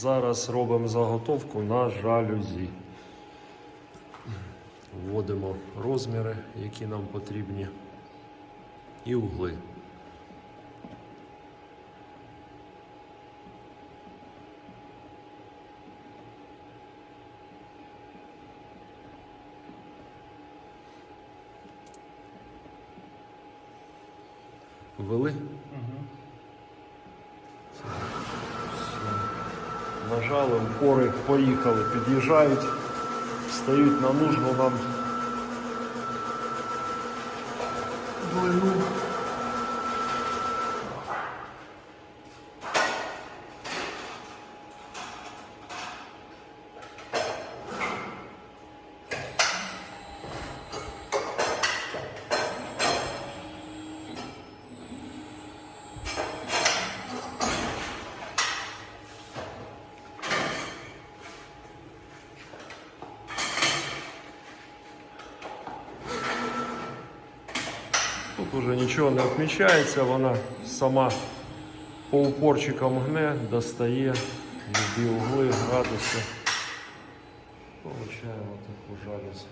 Зараз робимо заготовку на жалюзі. Вводимо розміри, які нам потрібні, і угли. Ввели? Нажали, упори поїхали, під'їжджають, стають на нужну нам длину. Тут уже нічого не відмічається, вона сама по упорчикам гне, достає любі угли, градуси. Получаємо таку жалюзь.